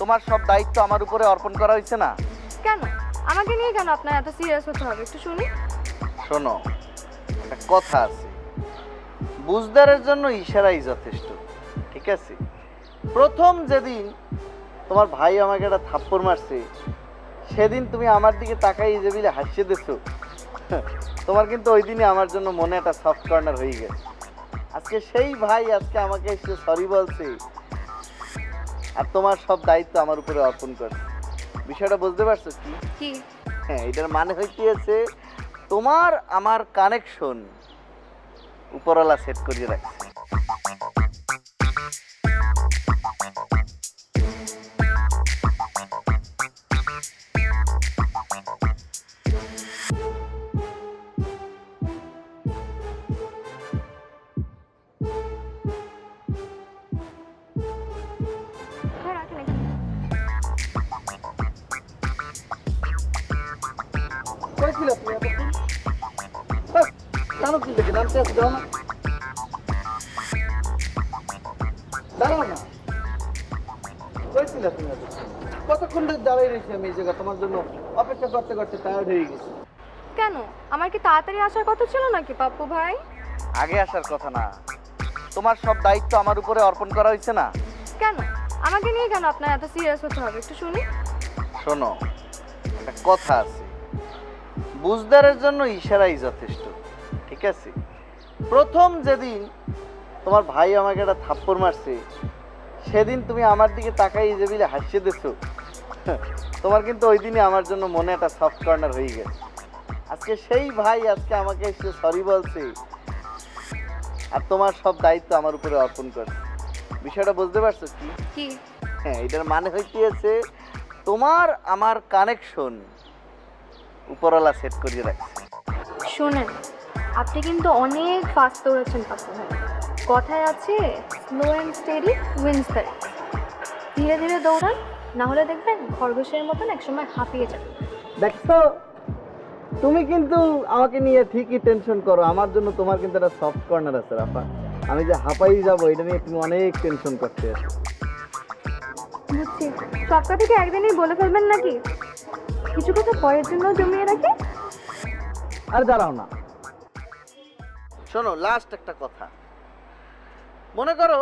তোমার সব দায়িত্ব আমার উপরে অর্পণ করা হয়েছে না? কেন? আমাকে নিয়ে কেন আপনার এত সিরিয়াস হতে হবে? একটু শুনি। শোনো একটা কথা আছে। বুঝদারের জন্য ইশারাই যথেষ্ট ঠিক আছে? প্রথম যেদিন তোমার ভাই আমাকে একটা থাপ্পড় মারছে সেদিন তুমি আমার দিকে তাকাই যে বিলে হাসিয়ে দিছো। তোমার কিন্তু ওই দিনই আমার জন্য মনে একটা সফট কর্নার হয়ে গেছে। আজকে সেই ভাই আজকে আমাকে এসে সরি বলছে আর তোমার সব দায়িত্ব আমার উপরে অর্পণ করছে বিষয়টা বুঝতে পারছ কি? কি? হ্যাঁ এটার মানে হইতেছে তোমার আমার কানেকশন উপরওয়ালা সেট করিয়ে রাখছে। কইছিল তুমি এতক্ষণ বাস, জানো কি? দেখে নামতে আসতে দাও না? দাঁড়াও না? কইছিল তুমি এতক্ষণ? কতক্ষণ ধরে দাঁড়াই রয়েছি আমি এই জায়গা তোমার জন্য অপেক্ষা করতে করতে টায়ার্ড হয়ে গেছি। কেন? আমার কি তাড়াতাড়ি আসার কথা ছিল নাকি পাপ্পু ভাই? আগে আসার কথা না। তোমার সব দায়িত্ব আমার উপরে অর্পণ করা হয়েছে না? কেন? আমাকে নিয়ে কেন আপনার এত সিরিয়াস হতে হবে? একটু শুনি। শোনো একটা কথা আছে। বুঝদারের জন্য ইশারাই যথেষ্ট ঠিক আছে? প্রথম যেদিন তোমার ভাই আমাকে একটা থাপ্পড় মারছে সেদিন তুমি আমার দিকে তাকাই যে বিলে হাসিয়ে দিছো তোমার কিন্তু ওই দিনই আমার জন্য মনে একটা সফট কর্নার হয়ে গেছে। আজকে সেই ভাই আজকে আমাকে এসে সরি বলছে আর তোমার সব দায়িত্ব আমার উপরে অর্পণ করছে। বিষয়টা বুঝতে পারছ কি? হ্যাঁ এটার মানে হইতেছে তোমার আমার কানেকশন উপরওয়ালা সেট করিয়ে রাখছে শোনেন আপনি কিন্তু অনেক ফাস্ট দৌড়াচ্ছেন পাপ্পু ভাই। কথায় আছে slow and steady wins the ধীরে ধীরে দৌড়ান না হলে দেখবেন খরগোশের মতন একসময় হাঁপিয়ে যাবে দেখছ? তুমি কিন্তু আমাকে নিয়ে ঠিকই টেনশন করো। আমার জন্য তোমার কিন্তু একটা সফট কর্নার আছে রাফা। আমি যে হাঁপাই যাব এটা নিয়ে তুমি অনেক টেনশন করতে। আছো বুঝছি। সবটা থেকে একদিনই বলে ফেলবেন নাকি? কিছু কথা পরের জন্য জমিয়ে রাখি। আর দাঁড়াও না। শোনো লাস্ট একটা কথা। মনে করো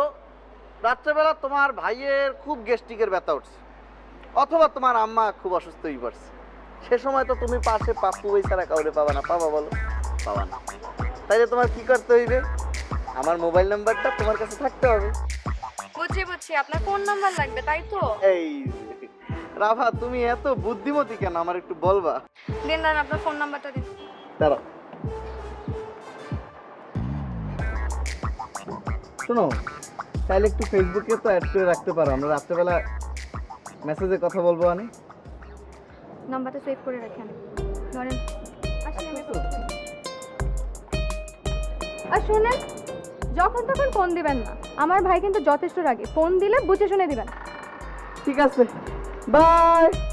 রাত্রেবেলা তোমার ভাইয়ের খুব গ্যাস্ট্রিকের ব্যথা উঠছে অথবা তোমার আম্মা খুব অসুস্থ হয়ে পড়ছে। সে সময় তো তুমি পাশে পাপ্পু বই ছাড়া কাউরে পাবা না পাবা বলো? পাবা না। তাইলে তোমার কি করতে হইবে? আমার মোবাইল নাম্বারটা তোমার কাছে থাকতে হবে। বুঝছি বুঝছি। আপনার ফোন নাম্বার লাগবে তাই তো? এই। রাভা তুমি এত বুদ্ধিমতী কেন? আমার একটু বলবা? দিন দান আপনার ফোন নাম্বারটা দিন। দাঁড়াও। শোনো তাহলে একটু ফেসবুকে তো অ্যাড করে রাখতে পারো। আমরা রাত্রেবেলা মেসেজে কথা বলব আনি। নাম্বারটা সেভ করে রাখেন ধরেন আমি। আর শুনেন যখন তখন ফোন দিবেন না। আমার ভাই কিন্তু যথেষ্ট রাগে। ফোন দিলে বুঝে শুনে দিবেন। ঠিক আছে। Bye.